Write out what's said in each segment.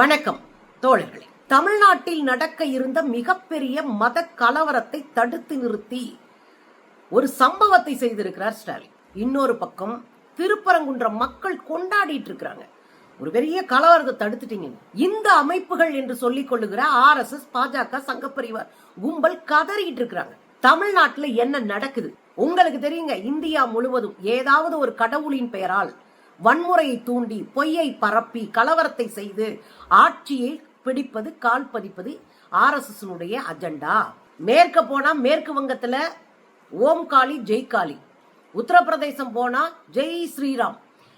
வணக்கம் தோழர்களே. தமிழ்நாட்டில் நடக்க இருந்த மிகப்பெரிய மத கலவரத்தை தடுத்து நிறுத்தி ஒரு சம்பவத்தை செய்திருக்கிறார் ஸ்டாலின். இன்னொரு பக்கம் திருப்பரங்குன்றம் மக்கள் கொண்டாடிட்டு இருக்கிறாங்க. ஒரு பெரிய கலவரத்தை தடுத்துட்டீங்க. இந்த அமைப்புகள் என்று சொல்லிக் கொள்ளுகிற ஆர் எஸ் எஸ் பாஜக சங்கப்பரிவார் கும்பல் கதறிட்டு இருக்கிறாங்க. தமிழ்நாட்டில் என்ன நடக்குது? உங்களுக்கு தெரியுங்க இந்தியா முழுவதும் ஏதாவது ஒரு கடவுளின் பெயரால் வன்முறையை தூண்டி பொய்யை பரப்பி கலவரத்தை செய்து ஆட்சியை பிடிப்பது கால் பதிப்பது ஆர்எஸ்எஸ்னுடைய அஜெண்டா. மேற்க போனா மேற்கு வங்கத்துல ஓம் காளி ஜெய் காளி. உத்தரப்பிரதேசம் போனா ஜெய் ஸ்ரீராம்.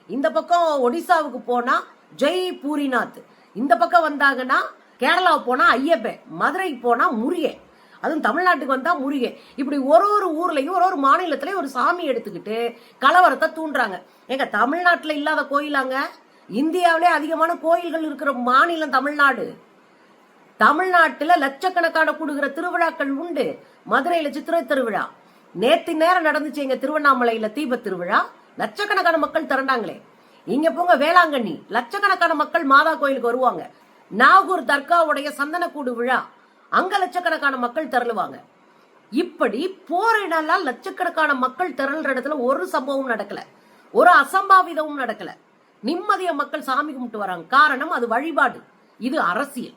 இந்த பக்கம் ஒடிசாவுக்கு போனா ஜெய் பூரிநாத். இந்த பக்கம் வந்தாங்கன்னா கேரளா போனா ஐயப்பன் மதுரைக்கு போனா முருகன் அதுவும் தமிழ்நாட்டுக்கு வந்தால் முருகன் இப்படி ஒரு ஒரு ஊர்லேயும் ஒரு ஒரு மாநிலத்திலையும் ஒரு சாமி எடுத்துக்கிட்டு கலவரத்தை தூண்டுறாங்க. எங்க தமிழ்நாட்டில் இல்லாத கோயிலாங்க? இந்தியாவிலே அதிகமான கோயில்கள் இருக்கிற மாநிலம் தமிழ்நாடு. தமிழ்நாட்டில் லட்சக்கணக்கான கூடுகிற திருவிழாக்கள் உண்டு. மதுரையில் சித்திரை திருவிழா. நேற்று நேரம் நடந்துச்சு எங்க திருவண்ணாமலையில தீப திருவிழா. லட்சக்கணக்கான மக்கள் திரண்டாங்களே. இங்க போங்க வேளாங்கண்ணி. லட்சக்கணக்கான மக்கள் மாதா கோயிலுக்கு வருவாங்க. நாகூர் தர்காவுடைய சந்தனக்கூடு விழா. அங்க லட்சக்கணக்கான மக்கள் திரளுவாங்க. இப்படி போரினால லட்சக்கணக்கான மக்கள் திரள்ற இடத்துல ஒரு சம்பவம் நடக்கல. ஒரு அசம்பாவிதமும் நடக்கல. நிம்மதிய மக்கள் சாமி கும்பிட்டு வராங்க. காரணம் அது வழிபாடு. இது அரசியல்.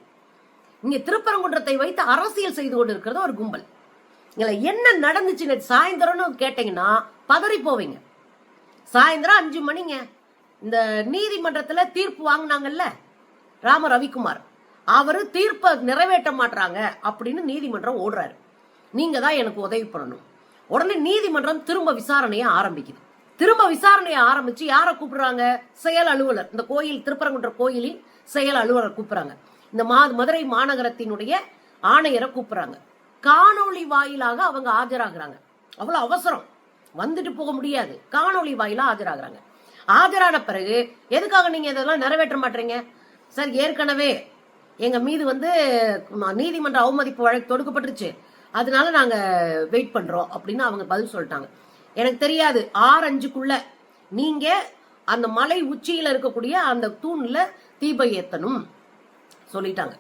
இங்க திருப்பரங்குன்றத்தை வைத்து அரசியல் செய்து கொண்டு இருக்கிறது ஒரு கும்பல். இதுல என்ன நடந்துச்சு நேத்து சாயந்தரம்னு கேட்டீங்கன்னா பதறி போவீங்க. சாயந்தரம் அஞ்சு மணிங்க. இந்த நீதிமன்றத்துல தீர்ப்பு வாங்கினாங்கல்ல? ராம ரவிக்குமார். அவர் தீர்ப்பை நிறைவேற்ற மாட்டாங்க அப்படின்னு நீதிமன்றம் ஓடுறாரு. நீங்க தான் எனக்கு உதவி பண்ணணும். உடனே நீதிமன்றம் திரும்ப விசாரணையை ஆரம்பிக்குது. திரும்ப விசாரணையை ஆரம்பிச்சு யாரை கூப்பிடுறாங்க? செயல் அலுவலர். இந்த கோயில் திருப்பரங்குன்ற கோயிலின் செயல் அலுவலர் கூப்பிடுறாங்க. இந்த மா மதுரை மாநகரத்தினுடைய ஆணையரை கூப்பிடுறாங்க. காணொளி வாயிலாக அவங்க ஆஜராகிறாங்க. அவ்வளோ அவசரம். வந்துட்டு போக முடியாது. காணொளி வாயிலாக ஆஜராகிறாங்க. ஆஜரான பிறகு எதுக்காக நீங்க இதெல்லாம் நிறைவேற்ற மாட்டீங்க? சார் ஏற்கனவே எங்க மீது வந்து நீதிமன்ற அவமதிப்பு வழக்கு தொடுக்கப்பட்டுருச்சு. அதனால நாங்க வெயிட் பண்றோம் அப்படின்னு அவங்க பதில் சொல்லிட்டாங்க. எனக்கு தெரியாது ஆறு அஞ்சுக்குள்ள நீங்க அந்த மலை உச்சியில இருக்கக்கூடிய அந்த தூண்ல தீபம் ஏத்தணும் சொல்லிட்டாங்க.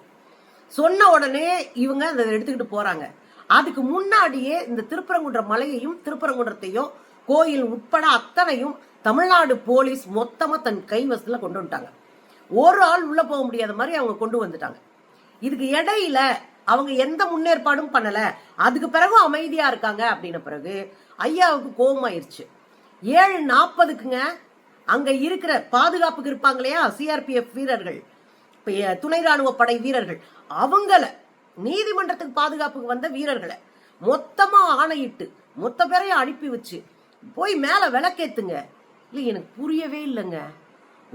சொன்ன உடனே இவங்க அதை எடுத்துக்கிட்டு போறாங்க. அதுக்கு முன்னாடியே இந்த திருப்பரங்குன்ற மலையையும் திருப்பரங்குன்றத்தையும் கோயில் உட்பட அத்தனையும் தமிழ்நாடு போலீஸ் மொத்தமா தன் கைவசத்துல கொண்டு வந்துட்டாங்க. ஒரு ஆள் உள்ளே போக முடியாத மாதிரி அவங்க கொண்டு வந்துட்டாங்க. இதுக்கு இடையில அவங்க எந்த முன்னேற்பாடும் பண்ணல. அதுக்கு பிறகு அமைதியா இருக்காங்க அப்படின்ன பிறகு ஐயாவுக்கு கோபமாயிருச்சு ஏழு நாற்பதுக்குங்க அங்க இருக்கிற பாதுகாப்புக்கு இருப்பாங்க இல்லையா? சிஆர்பிஎஃப் வீரர்கள். இப்போ துணை ராணுவ படை வீரர்கள். அவங்கள நீதிமன்றத்துக்கு பாதுகாப்புக்கு வந்த வீரர்களை மொத்தமா ஆணையிட்டு மொத்த பேரையும் அனுப்பி வச்சு போய் மேல விளக்கேத்துங்க. இல்லை எனக்கு புரியவே இல்லைங்க.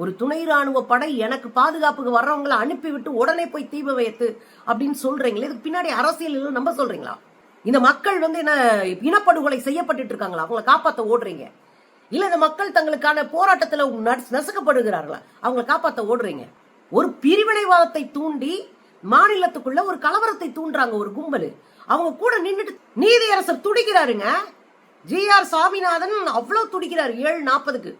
ஒரு துணை ராணுவ படை எனக்கு பாதுகாப்புக்கு வர்றவங்களை அனுப்பிவிட்டு உடனே போய் தீப வைத்து அப்படின்னு சொல்றீங்களே இதுக்கு பின்னாடி அரசியல் நம்ப சொல்றீங்களா? இந்த மக்கள் வந்து என்ன இனப்படுகொலை செய்யப்பட்டுட்டு இருக்காங்களா? அவங்களை காப்பாற்ற ஓடுறீங்க. இல்ல இந்த மக்கள் தங்களுக்கான போராட்டத்துல நஸ்- நசுக்கப்படுகிறார்களா? அவங்கள காப்பாற்ற ஓடுறீங்க. ஒரு பிரிவினைவாதத்தை தூண்டி மாநிலத்துக்குள்ள ஒரு கலவரத்தை தூண்டுறாங்க ஒரு கும்பல். அவங்க கூட நின்றுட்டு நீதியரசர் துடிக்கிறாருங்க. ஜி ஆர் சாமிநாதன் அவ்வளவு துடிக்கிறாரு ஏழு நாற்பதுக்கு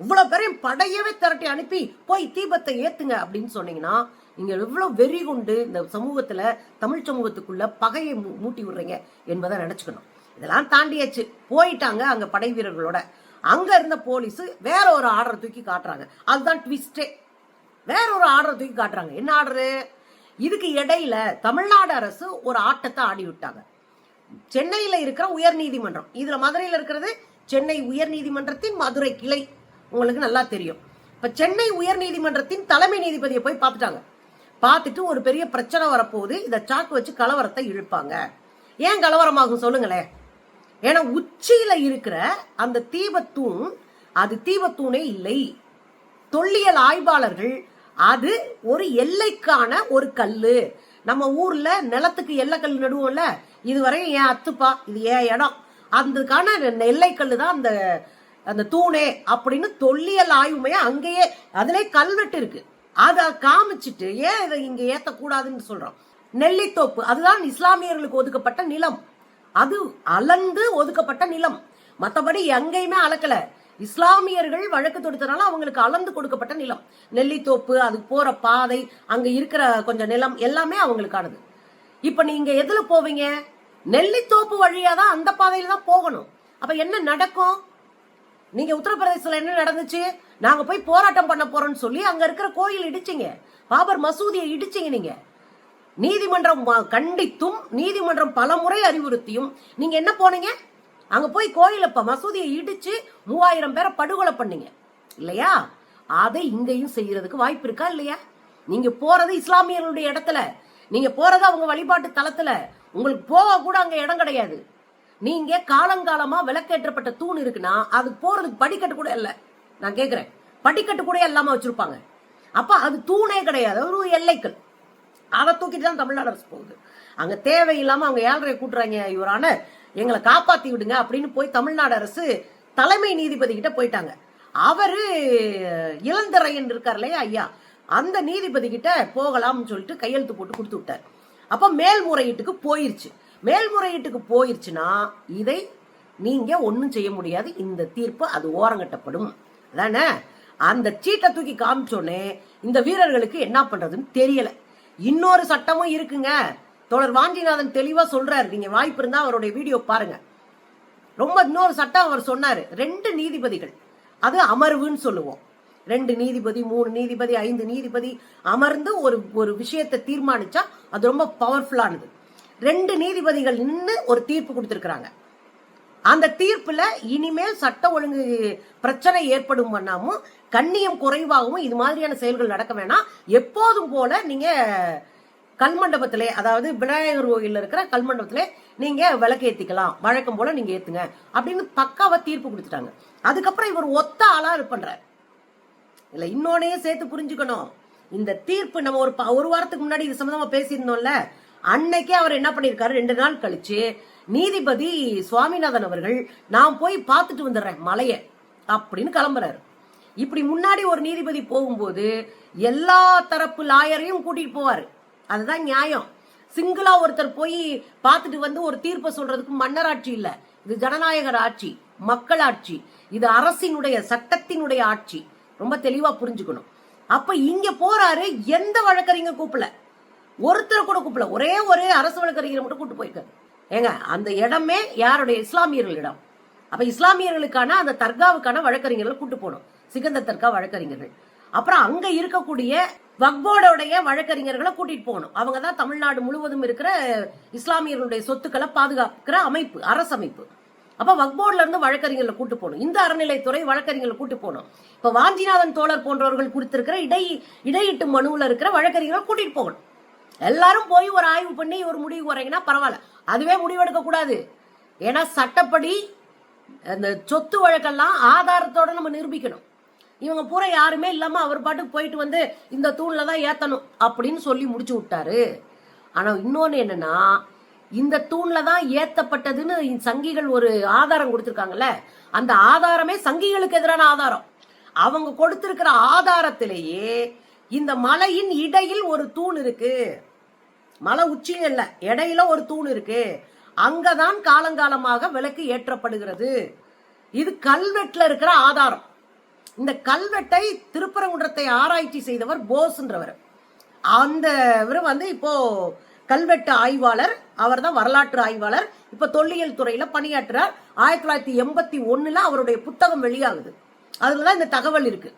இவ்வளோ பேரையும் படையவே திரட்டி அனுப்பி போய் தீபத்தை ஏத்துங்க அப்படின்னு சொன்னீங்கன்னா நீங்க எவ்வளோ வெறி கொண்டு இந்த சமூகத்துல தமிழ் சமூகத்துக்குள்ள பகையை மூட்டி விடுறீங்க என்பதை நினைச்சுக்கணும். இதெல்லாம் தாண்டியாச்சு. போயிட்டாங்க அங்க படை வீரர்களோட. அங்க இருந்த போலீஸ் வேற ஒரு ஆர்டரை தூக்கி காட்டுறாங்க. அதுதான் ட்விஸ்டே வேற ஒரு ஆர்டரை தூக்கி காட்டுறாங்க. என்ன ஆர்டரு? இதுக்கு இடையில தமிழ்நாடு அரசு ஒரு ஆட்டத்தை ஆடி விட்டாங்க. சென்னையில இருக்கிற உயர் நீதிமன்றம் இதுல மதுரையில இருக்கிறது சென்னை உயர் நீதிமன்றத்தின் மதுரை கிளை. உங்களுக்கு நல்லா தெரியும். இப்போ சென்னை உயர் நீதிமன்றத்தின் தலைமை நீதிபதியை போய் பார்த்துட்டாங்க. பார்த்துட்டு ஒரு பெரிய பிரச்சனை வரப்போகுது. இதை சாக்கு வச்சு கலவரத்தை இழுப்பாங்க. ஏன் கலவரமாகும் சொல்லுங்களேன் ஏன்னா உச்சியில இருக்கிற அந்த தீபத்தூண் அது தீபத்தூணே இல்லை. தொல்லியல் ஆய்வாளர்கள் அது ஒரு எல்லைக்கான ஒரு கல்லு. நம்ம ஊர்ல நிலத்துக்கு எல்லைக்கல் நடுவோம்ல. இதுவரையும் ஏன் அத்துப்பா? இது ஏன் இடம்? அதுக்கான எல்லைக்கல்லு தான் அந்த அந்த தூணே அப்படின்னு தொல்லியல் ஆய்வுமையா அங்கேயே அதிலே கல்வெட்டு இருக்கு அதை காமிச்சிட்டு ஏன் இதை இங்க ஏத்தக்கூடாதுன்னு சொல்றோம். நெல்லித்தோப்பு அதுதான் இஸ்லாமியர்களுக்கு ஒதுக்கப்பட்ட நிலம். அது அலந்து ஒதுக்கப்பட்ட நிலம். மற்றபடி எங்கேயுமே அளக்கல. இஸ்லாமியர்கள் வழக்கு தொடுத்தனால அவங்களுக்கு அளந்து கொடுக்கப்பட்ட நிலம். நெல்லித்தோப்பு அது போற பாதை அங்க இருக்கிற கொஞ்சம் நிலம் எல்லாமே அவங்களுக்கானது. இப்ப நீங்க எதுல போவீங்க? நெல்லித்தோப்பு வழியா தான் அந்த பாதையில தான் போகணும். அப்ப என்ன நடக்கும்? நீங்க உத்தரப்பிரதேசத்துல என்ன நடந்துச்சு? நாங்க போய் போராட்டம் பண்ண போறோம்னு சொல்லி அங்க இருக்கிற கோயில் இடிச்சிங்க. பாபர் மசூதியை இடிச்சிங்க நீங்க. நீதிமன்றம் கண்டித்தும் நீதிமன்றம் பலமுறை அறிவுறுத்தியும் நீங்க என்ன போனீங்க? அங்க போய் கோயில மசூதியை இடிச்சு மூவாயிரம் பேரை படுகொலை பண்ணீங்க. இல்லையா? அதை இங்கேயும் செய்யறதுக்கு வாய்ப்பு இருக்கா இல்லையா? நீங்க போறது இஸ்லாமியர்களுடைய இடத்துல. நீங்க போறது அவங்க வழிபாட்டு தளத்துல உங்களுக்கு போக கூட அங்க இடம் கிடையாது. நீங்க காலங்காலமா விளக்கேற்றப்பட்ட தூண் இருக்குன்னா அது போறதுக்கு படிக்கட்டு கூட இல்லை. நான் கேக்குறேன். படிக்கட்டு கூட இல்லாம வச்சிருப்பாங்க. அப்ப அது தூணே கிடையாது. ஒரு எல்லைக்கள் அதை தூக்கிட்டு தான் தமிழ்நாடு அரசு போகுது. அங்க தேவையில்லாம அவங்க ஏழரை கூட்டுறாங்க இவரான எங்களை காப்பாத்தி விடுங்க அப்படின்னு போய் தமிழ்நாடு அரசு தலைமை நீதிபதி கிட்ட போயிட்டாங்க. அவரு இளந்தரையன் இருக்கார் இல்லையா ஐயா? அந்த நீதிபதி கிட்ட போகலாம்னு சொல்லிட்டு கையெழுத்து போட்டு கொடுத்து விட்டார். அப்ப மேல்முறையீட்டுக்கு போயிருச்சு. மேல்முறையீட்டுக்கு போயிருச்சுன்னா இதை நீங்க ஒன்றும் செய்ய முடியாது. இந்த தீர்ப்பு அது ஓரங்கட்டப்படும். அதானே? அந்த சீட்டை தூக்கி காமிச்சோடனே இந்த வீரர்களுக்கு என்ன பண்றதுன்னு தெரியல. இன்னொரு சட்டமும் இருக்குங்க. தோழர் வாஞ்சிநாதன் தெளிவா சொல்றாரு. நீங்க வாய்ப்பு இருந்தா அவருடைய வீடியோ பாருங்க. ரொம்ப இன்னொரு சட்டம் அவர் சொன்னாரு. ரெண்டு நீதிபதிகள். அது அமர்வுன்னு சொல்லுவோம். ரெண்டு நீதிபதி மூணு நீதிபதி ஐந்து நீதிபதி அமர்ந்து ஒரு ஒரு விஷயத்தை தீர்மானிச்சா அது ரொம்ப பவர்ஃபுல்லானது ரெண்டு நீதிபதிகள் நின்று ஒரு தீர்ப்பு கொடுத்துருக்குறாங்க. அந்த தீர்ப்புல இனிமேல் சட்ட ஒழுங்கு பிரச்சனை ஏற்படும் பண்ணாமும் கண்ணியம் குறைவாகவும் இது மாதிரியான செயல்கள் நடக்க வேணாம். எப்போதும் போல நீங்க கல்மண்டபத்திலே அதாவது விநாயகர் கோயிலில் இருக்கிற கல்மண்டபத்திலே நீங்க ஏற்றிக்கலாம் வழக்கம் போல நீங்க ஏத்துங்க. அப்படின்னு பக்காவா தீர்ப்பு கொடுத்துட்டாங்க. அதுக்கப்புறம் இவர் ஒத்த ஆளா இது பண்றாரு. இல்ல இன்னொன்னையும் சேர்த்து புரிஞ்சுக்கணும். இந்த தீர்ப்பு நம்ம ஒரு ஒரு வாரத்துக்கு முன்னாடி இது சம்மந்தமாக பேசியிருந்தோம்ல. அன்னைக்கே அவர் என்ன பண்ணிருக்காரு? ரெண்டு நாள் கழிச்சு நீதிபதி சுவாமிநாதன் அவர்கள் நான் போய் பார்த்துட்டு வந்துடுறேன் மலைய அப்படின்னு கிளம்புறாரு. இப்படி முன்னாடி ஒரு நீதிபதி போகும்போது எல்லா தரப்பு லாயரையும் கூட்டிட்டு போவாரு. அதுதான் நியாயம். சிங்கிளா ஒருத்தர் போய் பார்த்துட்டு வந்து ஒரு தீர்ப்பை சொல்றதுக்கு மன்னராட்சி இல்ல. இது ஜனநாயகர் ஆட்சி மக்களாட்சி இது அரசினுடைய சட்டத்தினுடைய ஆட்சி. ரொம்ப தெளிவா புரிஞ்சுக்கணும். அப்ப இங்க போறாரு எந்த வழக்கறிஞர் கூப்பிடல. ஒருத்தர் கூட கூப்பிடல. ஒரே ஒரே அரசு வழக்கறிஞரை மட்டும் கூட்டு போயிருக்காரு ஏங்க அந்த இடமே யாருடைய இஸ்லாமியர்கள் இடம் அப்ப இஸ்லாமியர்களுக்கான அந்த தர்காவுக்கான வழக்கறிஞர்களை கூட்டு போகணும். சிகந்த தர்கா வழக்கறிஞர்கள். அப்புறம் அங்க இருக்கக்கூடிய வக்போர்டோடைய வழக்கறிஞர்களை கூட்டிட்டு போகணும். அவங்க தான் தமிழ்நாடு முழுவதும் இருக்கிற இஸ்லாமியர்களுடைய சொத்துக்களை பாதுகாக்கிற அமைப்பு அரசமைப்பு. அப்ப வக்போர்ட்ல இருந்து வழக்கறிஞர்களை கூட்டு போகணும். இந்த அறநிலைத்துறை வழக்கறிஞர்களை கூட்டு போகணும். இப்ப வாஞ்சிநாதன் தோழர் போன்றவர்கள் கொடுத்திருக்கிற இடை இடையீட்டு மனுவில் இருக்கிற வழக்கறிஞர்களை கூட்டிட்டு போகணும். எல்லாரும் போய் ஒரு ஆய்வு பண்ணி ஒரு முடிவு வரீங்கன்னா பரவாயில்ல. அதுவே முடிவெடுக்க கூடாது. ஏன்னா சட்டப்படி அந்த சொத்து வழக்கெல்லாம் ஆதாரத்தோட நம்ம நிரூபிக்கணும். இவங்க பூரா யாருமே இல்லாம அவர் பாட்டுக்கு போயிட்டு வந்து இந்த தூண்ல தான் ஏத்தணும் அப்படின்னு சொல்லி முடிச்சு விட்டாரு. ஆனா இன்னொன்னு என்னன்னா இந்த தூண்ல தான் ஏத்தப்பட்டதுன்னு சங்கிகள் ஒரு ஆதாரம் கொடுத்துருக்காங்கல்ல அந்த ஆதாரமே சங்கிகளுக்கு எதிரான ஆதாரம். அவங்க கொடுத்திருக்கிற ஆதாரத்திலேயே இந்த மலையின் இடையில் ஒரு தூண் இருக்கு. மலை உச்சியும் இல்லை இடையில ஒரு தூண் இருக்கு. அங்கதான் காலங்காலமாக விளக்கு ஏற்றப்படுகிறது. இது கல்வெட்டுல இருக்கிற ஆதாரம். இந்த கல்வெட்டை திருப்பரங்குன்றத்தை ஆராய்ச்சி செய்தவர் போஸ்ன்றவர். அந்த இவர் வந்து இப்போ கல்வெட்டு ஆய்வாளர் அவர் தான் வரலாற்று ஆய்வாளர். இப்ப தொல்லியல் துறையில பணியாற்றுறார். ஆயிரத்தி தொள்ளாயிரத்தி எண்பத்தி ஒண்ணுல அவருடைய புத்தகம் வெளியாகுது. அதுலதான் இந்த தகவல் இருக்கு.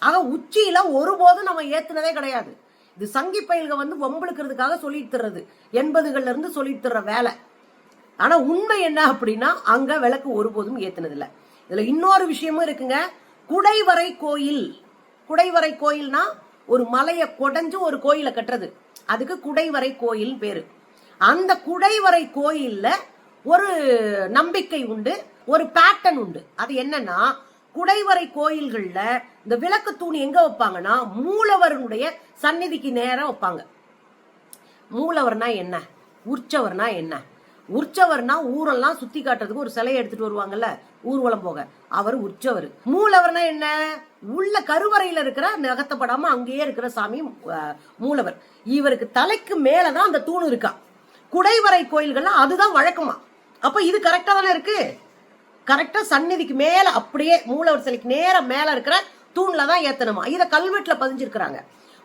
ஆக உச்சியில ஒருபோதும் நம்ம ஏத்துனதே கிடையாது. இது சங்கி பயில்க வந்து வம்பிழுக்கிறதுக்காக சொல்லிட்டு தர்றது. எண்பதுகள்ல இருந்து சொல்லிட்டு தர்ற வேலை. ஆனா உண்மை என்ன அப்படின்னா அங்க விளக்கு ஒருபோதும் ஏத்துனது இல்ல இதுல இன்னொரு விஷயமும் இருக்குங்க. குடைவரை கோயில். குடைவரை கோயில்னா ஒரு மலையை கொடைஞ்சு ஒரு கோயிலை கட்டுறது. அதுக்கு குடைவரை கோயில் பேரு. அந்த குடைவரை கோயில்ல ஒரு நம்பிக்கை உண்டு ஒரு பேட்டர்ன் உண்டு. அது என்னன்னா குடைவரை கோயில்கள்ல இந்த விளக்கு தூண் எங்க வைப்பாங்கன்னா மூலவருடைய சந்நிதிக்கு நேரம் வைப்பாங்க. மூலவர்னா என்ன? உற்சவர்னா என்ன? உற்சவர்னா ஊரெல்லாம் சுத்தி காட்டுறதுக்கு ஒரு சிலையை எடுத்துட்டு வருவாங்கல்ல ஊர்வலம் போக. அவர் உற்சவர். மூலவர்னா என்ன? உள்ள கருவறையில இருக்கிற நகத்தப்படாம அங்கேயே இருக்கிற சாமி மூலவர். இவருக்கு தலைக்கு மேலதான் அந்த தூண் இருக்கா. குடைவரை கோயில்கள்லாம் அதுதான் வழக்கமா. அப்ப இது கரெக்டா தானே இருக்கு? கரெக்டா சந்நிதிக்கு மேல அப்படியே மூலவர் சிலைக்கு நேரம் மேல இருக்கிற தூண்ல தான் ஏத்தணுமா? இதை கல்வெட்டுல பதிஞ்சிருக்கிறாங்க.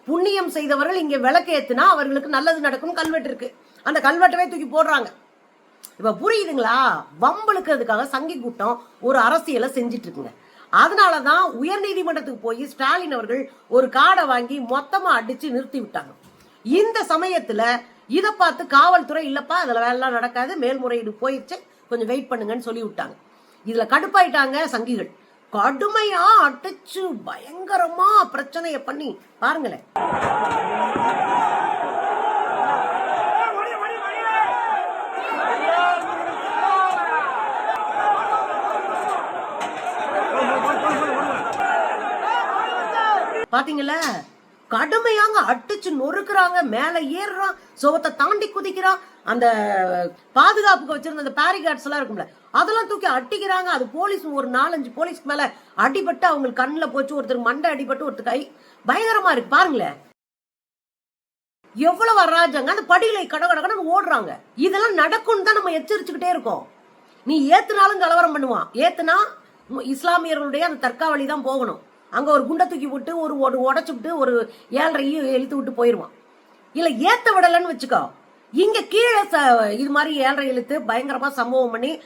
புண்ணியம் செய்தவர்கள் இங்க விளக்கு ஏத்துனா அவர்களுக்கு நல்லது நடக்கும் கல்வெட்டு இருக்கு. அந்த கல்வெட்டவே தூக்கி போடுறாங்க. இப்ப புரியுதுங்களா? வம்பளுக்கிறதுக்காக சங்கி கூட்டம் ஒரு அரசியலை செஞ்சிட்டு இருக்குங்க. அதனாலதான் உயர் நீதிமன்றத்துக்கு போய் ஸ்டாலின் அவர்கள் ஒரு காடை வாங்கி மொத்தமா அடிச்சு நிறுத்தி விட்டாங்க. இந்த சமயத்துல இதை பார்த்து காவல்துறை இல்லப்பா அதுல வேலைலாம் நடக்காது மேல்முறையீடு போயிடுச்சு கொஞ்சம் வெயிட் பண்ணுங்கன்னு சொல்லி விட்டாங்க. இதுல கடுப்பாயிட்டாங்க சங்கிகள். கடுமையா அடிச்சு பயங்கரமா பிரச்சனைய பண்ணி பாருங்களேன். பாத்தீங்களா? கடுமையாங்க அடிச்சு நொறுக்குறாங்க மேல ஏறுறான் சுவத்தை தாண்டி குதிக்கிறான். அந்த பாதுகாப்புக்கு வச்சிருந்த அந்த பேரிகார்ட்ஸ் எல்லாம் இருக்கும்ல அதெல்லாம் தூக்கி அட்டிக்கிறாங்க அது போலீஸ் ஒரு நாலஞ்சு போலீஸ்க்கு மேல அடிபட்டு அவங்களுக்கு கண்ணில் போச்சு ஒருத்தர் மண்டை அடிபட்டு ஒருத்தர் கை பயங்கரமா இருக்கு. பாருங்களேன். எவ்வளவு அராஜங்க அந்த படிகளை கட கடகடன்னு ஓடுறாங்க. இதெல்லாம் நடக்கும்னு தான் நம்ம எச்சரிச்சுக்கிட்டே இருக்கோம். நீ ஏத்துனாலும் கலவரம் பண்ணுவான் ஏத்துனா இஸ்லாமியர்களுடைய அந்த தற்காவலி தான் போகணும். அங்க ஒரு குண்டை தூக்கி விட்டு ஒரு ஒரு உடச்சு விட்டு ஒரு ஏழரையும் இழுத்து விட்டு போயிருவான். இல்ல ஏத்த விடலன்னு வச்சுக்கோ. இங்க கீழே ச- இது மாதிரி ஏழரை இழுத்து பயங்கரமா சம்பவம் பண்ணி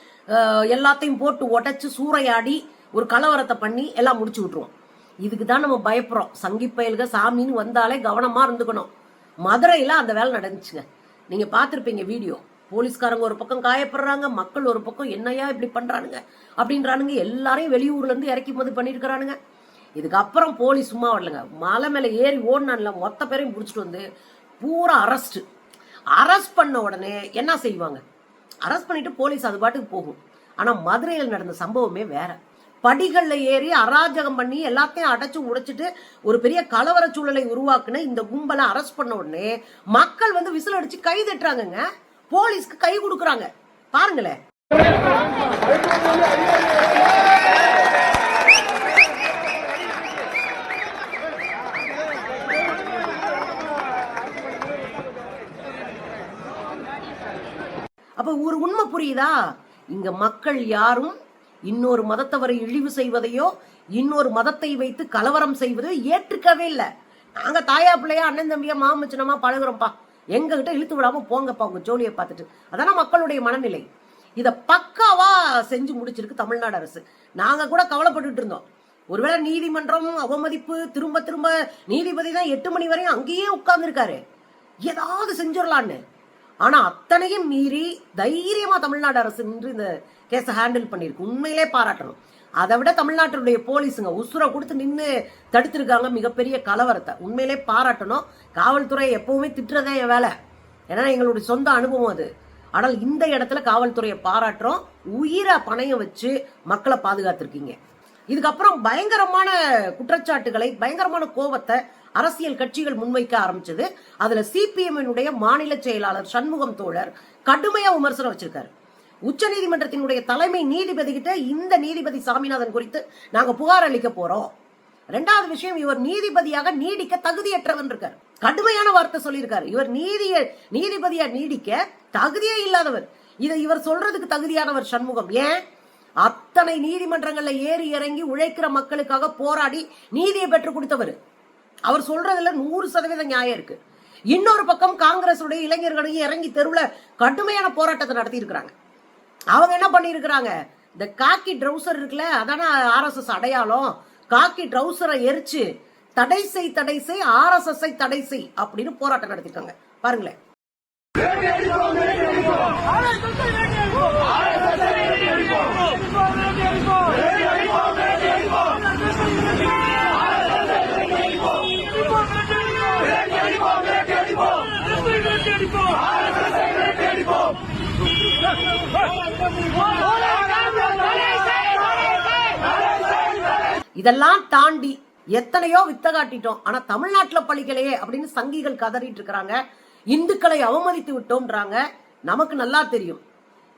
எல்லாத்தையும் போட்டு உடைச்சு சூறையாடி ஒரு கலவரத்தை பண்ணி எல்லாம் முடிச்சு விட்டுருவோம். இதுக்கு தான் நம்ம பயப்படுறோம். சங்கி பயல்க சாமின்னு வந்தாலே கவனமா இருந்துக்கணும். மதுரையில அந்த வேலை நடந்துச்சுங்க. நீங்க பாத்திருப்பீங்க வீடியோ. போலீஸ்காரங்க ஒரு பக்கம் காயப்படுறாங்க மக்கள் ஒரு பக்கம் என்னையா இப்படி பண்றானுங்க அப்படின்றானுங்க. எல்லாரையும் வெளியூர்ல இருந்து இறக்கி போது பண்ணிருக்கிறானுங்க. இதுக்கப்புறம் போலீஸ் சும்மா வரலங்க. மலை மேல ஏறி ஓடினான்ல மொத்த பேரையும் பிடிச்சிட்டு வந்து பூரா அரெஸ்ட் அரெஸ்ட் பண்ண உடனே என்ன செய்வாங்க? அரெஸ்ட் பண்ணிட்டு போலீஸ் அது பாட்டுக்கு போகும். ஆனா மதுரையில் நடந்த சம்பவமே வேற. படிகள்ல ஏறி அராஜகம் பண்ணி எல்லாத்தையும் அடைச்சு உடைச்சிட்டு ஒரு பெரிய கலவர சூழலை உருவாக்குன இந்த கும்பலை அரெஸ்ட் பண்ண உடனே மக்கள் வந்து விசில் அடிச்சு கை தட்டுறாங்கங்க. போலீஸ்க்கு கை கொடுக்குறாங்க. பாருங்களேன் அப்ப ஒரு உண்மை புரியுதா இங்க மக்கள் யாரும் இன்னொரு மதத்தவரை இழிவு செய்வதையோ இன்னொரு மதத்தை வைத்து கலவரம் செய்வதையோ ஏற்றுக்கவே இல்லை. நாங்க தாயா பிள்ளையா அண்ணன் தம்பியா மாமச்சனமா பழகுறோம்ப்பா. எங்க கிட்ட இழுத்து விடாம போங்கப்பா உங்க ஜோலியை பார்த்துட்டு. அதான மக்களுடைய மனநிலை. இத பக்காவா செஞ்சு முடிச்சிருக்கு தமிழ்நாடு அரசு. நாங்க கூட கவலைப்பட்டுட்டு இருந்தோம். ஒருவேளை நீதிமன்றம் அவமதிப்பு திரும்ப திரும்ப நீதிபதி தான் எட்டு மணி வரையும் அங்கேயே உட்கார்ந்துருக்காரு. ஏதாவது செஞ்சிடலான்னு. ஆனா அத்தனையும் மீறி தைரியமா தமிழ்நாடு அரசு நின்று இந்த கேஸை ஹேண்டில் பண்ணியிருக்கு. உண்மையிலே பாராட்டணும். அதை விட தமிழ்நாட்டினுடைய போலீஸுங்க உசுரை கொடுத்து நின்று தடுத்திருக்காங்க மிகப்பெரிய கலவரத்தை. உண்மையிலே பாராட்டணும். காவல்துறை எப்பவுமே திட்டுறதே என் வேலை. ஏன்னா எங்களுடைய சொந்த அனுபவம் அது. ஆனால் இந்த இடத்துல காவல்துறையை பாராட்டுறோம். உயிரை பணையம் வச்சு மக்களை பாதுகாத்திருக்கீங்க. இதுக்கப்புறம் பயங்கரமான குற்றச்சாட்டுகளை பயங்கரமான கோபத்தை அரசியல் கட்சிகள் முன்வைக்க ஆரம்பிச்சது. அதுல சிபிஎம்னுடைய மாநில செயலாளர் சண்முகம் தோழர் கடுமையா விமர்சனம் வச்சிருக்காரு. உச்சநீதிமன்றத்தினுடைய தலைமை நீதிபதி கிட்ட இந்த நீதிபதி சாமிநாதன் குறித்து நாங்க புகார் அளிக்க போறோம். ரெண்டாவது விஷயம் இவர் நீதிபதியாக நீடிக்க தகுதியற்றவன் இருக்கார். கடுமையான வார்த்தை சொல்லியிருக்காரு. இவர் நீதிய நீதிபதியா நீடிக்க தகுதியே இல்லாதவர். இதை இவர் சொல்றதுக்கு தகுதியானவர் சண்முகம். ஏன்? அத்தனை நீதிமன்றங்கள்ல ஏறி இறங்கி உழைக்கிற மக்களுக்காக போராடி நீதியை பெற்றுக் கொடுத்தவர். அவர் சொல்றதுல நூறு சதவீதம் நியாயம் இருக்கு. இன்னொரு பக்கம் காங்கிரசுடைய இளைஞர்களையும் இறங்கி தெருவுல கடுமையான போராட்டத்தை நடத்தி இருக்கிறாங்க அவங்க என்ன பண்ணியிருக்கிறாங்க? இந்த காக்கி ட்ரௌசர் இருக்குல்ல அதானே ஆர்எஸ்எஸ் அடையாளம்? காக்கி ட்ரௌசரை எரிச்சு தடை செய் தடை செய் ஆர்எஸ்எஸ்ஐ தடை செய் அப்படின்னு போராட்டம் நடத்திருக்காங்க. பாருங்களேன். இதெல்லாம் தாண்டி எத்தனையோ வித்த காட்டிட்டோம். ஆனா தமிழ்நாட்டுல பழிக்கலையே அப்படின்னு சங்கிகள் கதறிட்டு இருக்கிறாங்க. இந்துக்களை அவமதித்து விட்டோம்ன்றாங்க. நமக்கு நல்லா தெரியும்.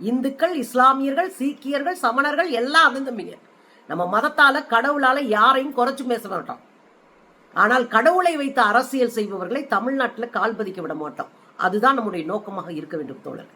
இந்துக்கள் இஸ்லாமியர்கள் சீக்கியர்கள் சமணர்கள் எல்லாம் அந்தந்தம்பிங்க நம்ம மதத்தால கடவுளால யாரையும் குறைச்சு பேச மாட்டோம். ஆனால் கடவுளை வைத்து அரசியல் செய்பவர்களை தமிழ்நாட்டில் கால்பதிக்க விட மாட்டோம். அதுதான் நம்முடைய நோக்கமாக இருக்க வேண்டும் தோழர்.